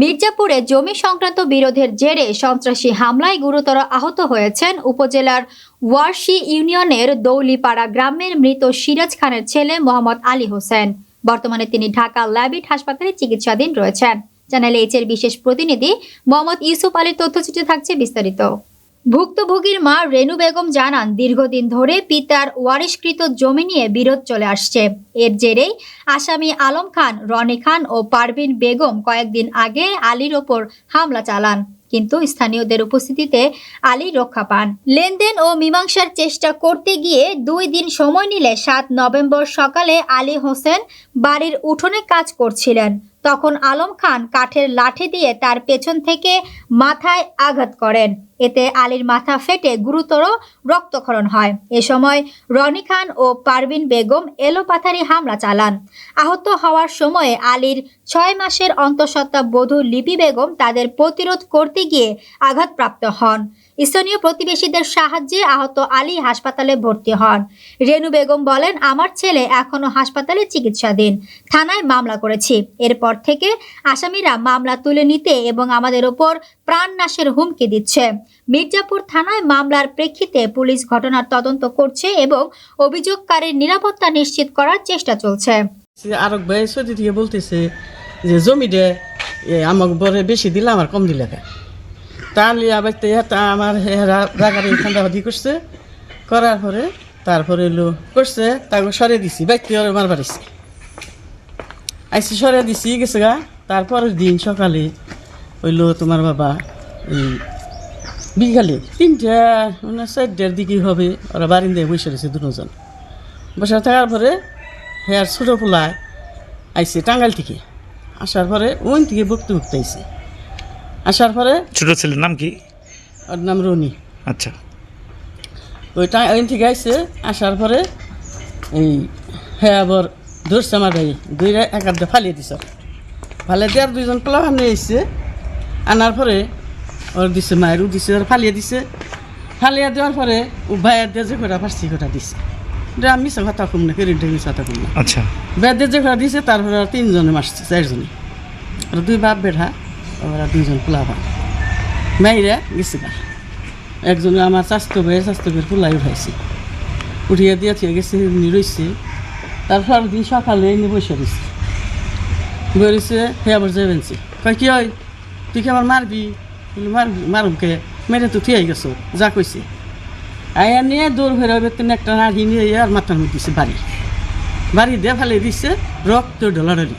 মির্জাপুরে জমি সংক্রান্ত বিরোধের জেরে সন্ত্রাসী হামলায় গুরুতর আহত হয়েছেন উপজেলার ওয়ারশি ইউনিয়নের দৌলিপাড়া গ্রামের মৃত সিরাজ খানের ছেলে মোহাম্মদ আলী হোসেন। বর্তমানে তিনি ঢাকা ল্যাবিট হাসপাতালে চিকিৎসাধীন রয়েছেন। চ্যানেল এইচ এর বিশেষ প্রতিনিধি মোহাম্মদ ইউসুফ আলীর তথ্যচিত্রে থাকছে বিস্তারিত। ভুক্তভোগীর মা রেনু বেগম জানান, দীর্ঘদিন ধরে পিতার ওয়ারিশকৃত জমি নিয়ে বিরোধ চলে আসছে। এর জেরেই আসামি আলম খান, রনি খান ও পারভিন বেগম কয়েকদিন আগে আলীর ওপর হামলা চালান, কিন্তু স্থানীয়দের উপস্থিতিতে আলী রক্ষা পান। লেনদেন ও মীমাংসার চেষ্টা করতে গিয়ে দুই দিন সময় নিলে সাত নভেম্বর সকালে আলী হোসেন বাড়ির উঠোনে কাজ করছিলেন। তখন আলম খান কাঠের লাঠি দিয়ে তার পেছন থেকে মাথায় আঘাত করেন। এতে আলীর মাথা ফেটে গুরুতর রক্তক্ষরণ হয়। এ সময় রনি খান ও পারভিন বেগম এলোপাথারি হামলা চালান। আহত হওয়ার সময়ে আলীর ছয় মাসের অন্তঃসত্ত্বা বধূ লিপি বেগম তাদের প্রতিরোধ করতে গিয়ে আঘাতপ্রাপ্ত হন। স্থানীয় প্রতিবেশীদের সাহায্যে আহত আলী হাসপাতালে ভর্তি হন। রেনু বেগম বলেন, আমার ছেলে এখনও হাসপাতালে চিকিৎসাধীন। থানায় মামলা করেছি। এরপর থেকে আসামিরা মামলা তুলে নিতে এবং আমাদের ওপর প্রাণনাশের হুমকি দিচ্ছে। মির্জাপুর থানায় মামলার প্রেক্ষিতে পুলিশ ঘটনার তদন্ত করছে এবং অভিযোগকারীর নিরাপত্তা নিশ্চিত করার চেষ্টা চলছে। বলতেছে যে জমি দে এ, আমাকে বেশি দিলে আমার কম দিলে কে তাহলে আবার তো আমার রাগারে ঠান্ডা হাতি করছে। করার পরে তারপরে এলো, করছে তাকে সরে দিছি। বাইতে ওর মার বাড়িছে আইসি। সরে দিছি, গেছে গা। তারপরের দিন সকালে হইল তোমার বাবা এই বিকালে তিনটা মানে চারটার দিকে হবে, ওরা বারিন্দায় বসে রয়েছে দুজন। বসে থাকার পরে হেয়ার ছোটো পোলায় আইসে টাঙ্গাইল থেকে। আসার পরে ওইন থেকে বকতে বকতে আইসে। আসার পরে? ছোট ছেলের নাম কি? ওর নাম রনি। আচ্ছা। ওই টা ওইন থেকে আইসে আসার পরে এই হ্যাঁ আবার ধরছে আমার ভাই দুইটা এক আধ ফালিয়ে দিছ। ফালিয়ে দেওয়ার দুইজন পোলা নিয়ে এসছে আনার পরে ওর দিছে মায়েরও দিছে ওর ফালিয়ে দিছে। ফালিয়ে দেওয়ার পরে ও ভাইয়ের দিয়ে যে কটা পারছি কটা দিছে। এটা আমি মিশা কথা কম না কেরিনটা মিশা কথা কম না। আচ্ছা। বেদের যে ঘোড়া দিছে তারপরে আর তিনজনে মারছে চারজনে। আর দুই বাপ বেড়া। আবার আর দুইজন পোলা ভাই গেছে গা। একজনে আমার স্বাস্থ্য বইয়ের স্বাস্থ্য বইয়ের পোলাই উঠাইছে। উঠিয়ে দিয়ে থেকে গেছে এমনি রয়েছে তারপর দিন সকালে এনে বসে রয়েছে বেরিয়েছে হে আবার যাবেনছে কয়, কি হয়? তুই কি আমার মারবি? মারবি, মারুমকে। মেরে তো থিয়ে গেছো, যা কইছে। আয়া নিয়ে দৌড় ফেরা বেতন একটা নাড়ি নিয়ে আর মাথার মধ্যে দিছে বাড়ি। বাড়ি দিয়ে ফেলে দিচ্ছে রক্ত ডলারি